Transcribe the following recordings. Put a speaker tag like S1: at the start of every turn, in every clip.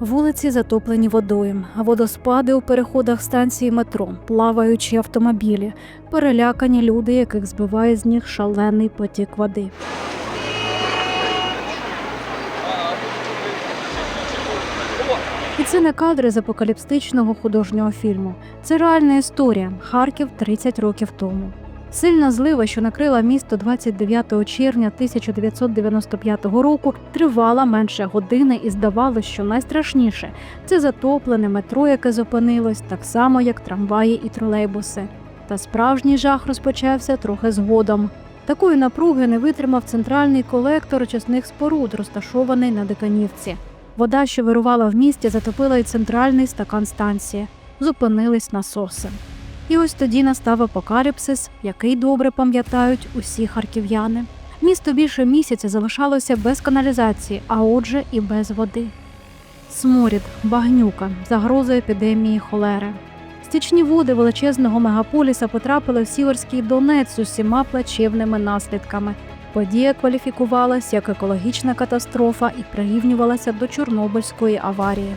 S1: Вулиці затоплені водою, водоспади у переходах станції метро, плаваючі автомобілі, перелякані люди, яких збиває з ніг шалений потік води. І це не кадри з апокаліпстичного художнього фільму. Це реальна історія. Харків 30 років тому. Сильна злива, що накрила місто 29 червня 1995 року, тривала менше години і здавалося, що найстрашніше це затоплене метро, яке зупинилось, так само як трамваї і тролейбуси. Та справжній жах розпочався трохи згодом. Такої напруги не витримав центральний колектор очисних споруд, розташований на Диканівці. Вода, що вирувала в місті, затопила й центральний стакан станції. Зупинились насоси. І ось тоді настав апокаліпсис, який добре пам'ятають усі харків'яни. Місто більше місяця залишалося без каналізації, а отже, і без води. Сморід, багнюка, загроза епідемії холери. Стічні води величезного мегаполіса потрапили в Сіверський Донець з усіма плачевними наслідками. Подія кваліфікувалась як екологічна катастрофа і прирівнювалася до Чорнобильської аварії.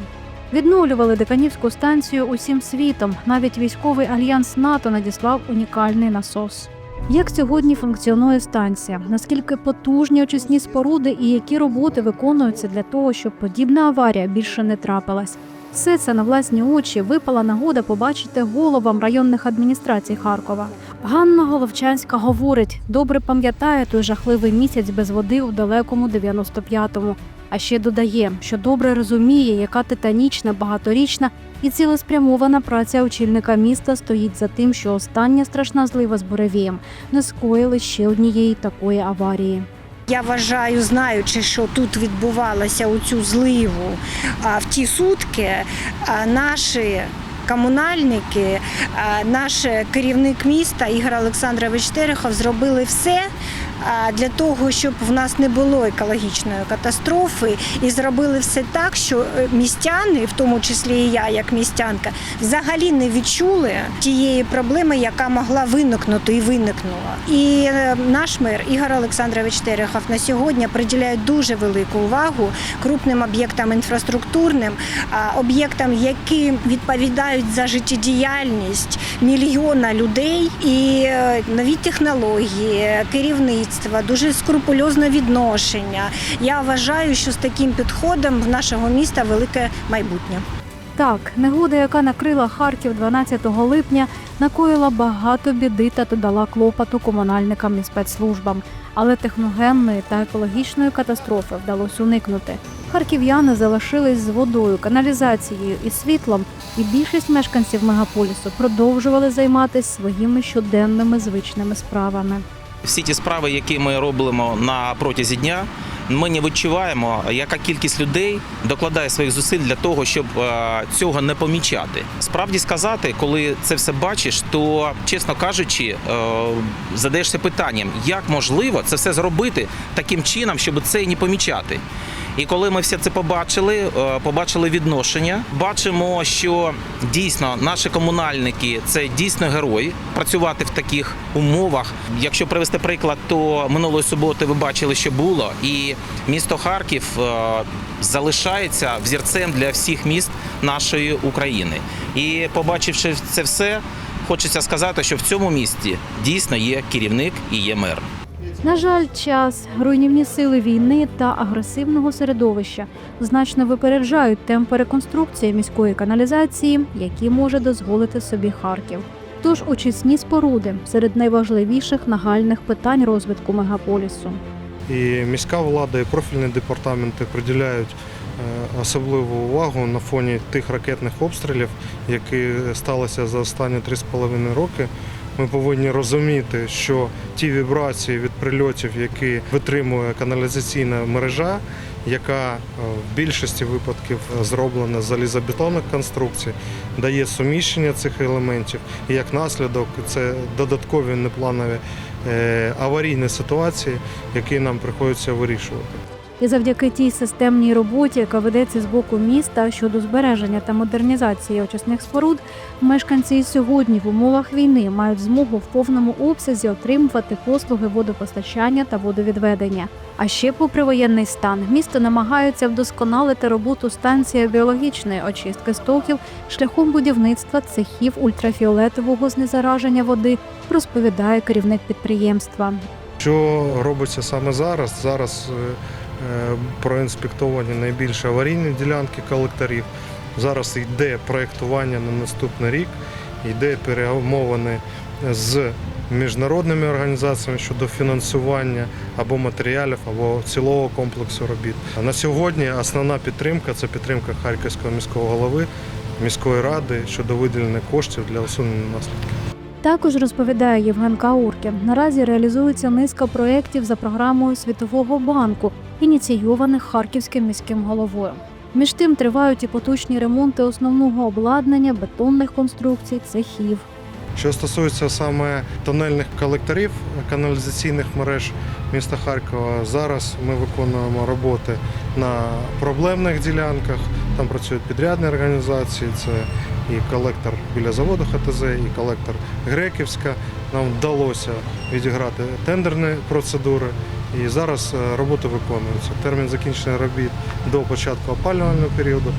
S1: Відновлювали Диканівську станцію усім світом. Навіть військовий альянс НАТО надіслав унікальний насос. Як сьогодні функціонує станція? Наскільки потужні очисні споруди і які роботи виконуються для того, щоб подібна аварія більше не трапилась? Все це на власні очі випала нагода побачити головам районних адміністрацій Харкова. Ганна Головчанська говорить, добре пам'ятає той жахливий місяць без води у далекому 95-му. А ще додає, що добре розуміє, яка титанічна, багаторічна і цілеспрямована праця очільника міста стоїть за тим, що остання страшна злива з буревієм не скоїли ще однієї такої аварії.
S2: Я вважаю, знаючи, що тут відбувалося у цю зливу в ті сутки, наші комунальники, наш керівник міста Ігор Олександрович Терехов зробили все. Для того щоб в нас не було екологічної катастрофи, і зробили все так, що е, містяни, в тому числі і я, як містянка, взагалі не відчули тієї проблеми, яка могла виникнути і виникнула. І е, наш мер Ігор Олександрович Терехов на сьогодні приділяє дуже велику увагу крупним об'єктам інфраструктурним, об'єктам, які відповідають за життєдіяльність мільйона людей і е, нові технології, керівництво, дуже скрупульозне відношення. Я вважаю, що з таким підходом в нашого міста велике майбутнє.
S1: Так, негода, яка накрила Харків 12 липня, накоїла багато біди та додала клопоту комунальникам і спецслужбам. Але техногенної та екологічної катастрофи вдалося уникнути. Харків'яни залишились з водою, каналізацією і світлом, і більшість мешканців мегаполісу продовжували займатися своїми щоденними звичними справами.
S3: Всі ті справи, які ми робимо на протязі дня, ми не відчуваємо, яка кількість людей докладає своїх зусиль для того, щоб е, цього не помічати. Справді сказати, коли це все бачиш, то чесно кажучи, е, задаєшся питанням, як можливо це все зробити таким чином, щоб це і не помічати. І коли ми все це побачили, е, побачили відношення, бачимо, що дійсно наші комунальники це дійсно герої працювати в таких умовах. Якщо привести приклад, то минулої суботи ви бачили, що було, і місто Харків е, залишається взірцем для всіх міст нашої України. І побачивши це все, хочеться сказати, що в цьому місті дійсно є керівник і є мер.
S1: На жаль, час, руйнівні сили війни та агресивного середовища значно випереджають темпи реконструкції міської каналізації, які може дозволити собі Харків. Тож очисні споруди серед найважливіших нагальних питань розвитку мегаполісу.
S4: І міська влада і профільні департаменти приділяють е, особливу увагу на фоні тих ракетних обстрілів, які сталися за останні 3,5 роки. Ми повинні розуміти, що ті вібрації від прильотів, які витримує каналізаційна мережа, яка е, в більшості випадків зроблена з залізобетонних конструкцій, дає суміщення цих елементів, і як наслідок це додаткові непланові е, аварійні ситуації, які нам приходиться вирішувати.
S1: І завдяки тій системній роботі, яка ведеться з боку міста щодо збереження та модернізації очисних споруд, мешканці і сьогодні в умовах війни мають змогу в повному обсязі отримувати послуги водопостачання та водовідведення. А ще, попри воєнний стан, місто намагаються вдосконалити роботу станції біологічної очистки стоків шляхом будівництва цехів ультрафіолетового знезараження води, розповідає керівник підприємства.
S4: Що робиться саме зараз? Зараз е, проінспектовані найбільш аварійні ділянки колекторів. Зараз йде проєктування на наступний рік, йде перемовини з міжнародними організаціями щодо фінансування або матеріалів, або цілого комплексу робіт. На сьогодні основна підтримка це підтримка Харківського міського голови, міської ради щодо виділення коштів для усунення наслідків.
S1: Також розповідає Євген Кауркін. Наразі реалізується низка проєктів за програмою Світового банку, ініційованих харківським міським головою. Між тим тривають і поточні ремонти основного обладнання, бетонних конструкцій, цехів.
S4: Що стосується саме тонельних колекторів каналізаційних мереж міста Харкова, зараз ми виконуємо роботи на проблемних ділянках. Там працюють підрядні організації. Це і колектор біля заводу ХТЗ, і колектор Греківська. Нам вдалося відіграти тендерні процедури. І зараз е, роботи виконуються. Термін закінчення робіт до початку опалювального періоду.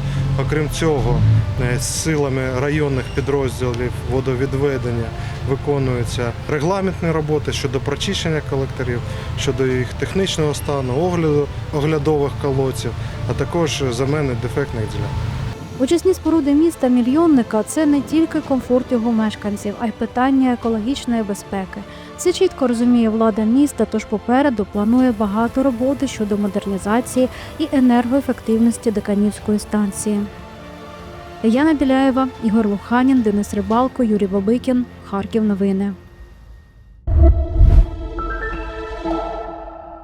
S4: Окрім цього, е, силами районних підрозділів водовідведення виконуються регламентні роботи щодо прочищення колекторів, щодо їх технічного стану, огляду оглядових колодців, а також замени дефектних ділянок.
S1: Очисні споруди міста мільйонника це не тільки комфорт його мешканців, а й питання екологічної безпеки. Це чітко розуміє влада міста, тож попереду планує багато роботи щодо модернізації і енергоефективності Деканівської станції. Яна Біляєва, Ігор Луханін, Денис Рибалко, Юрій Бабикін. Харків новини.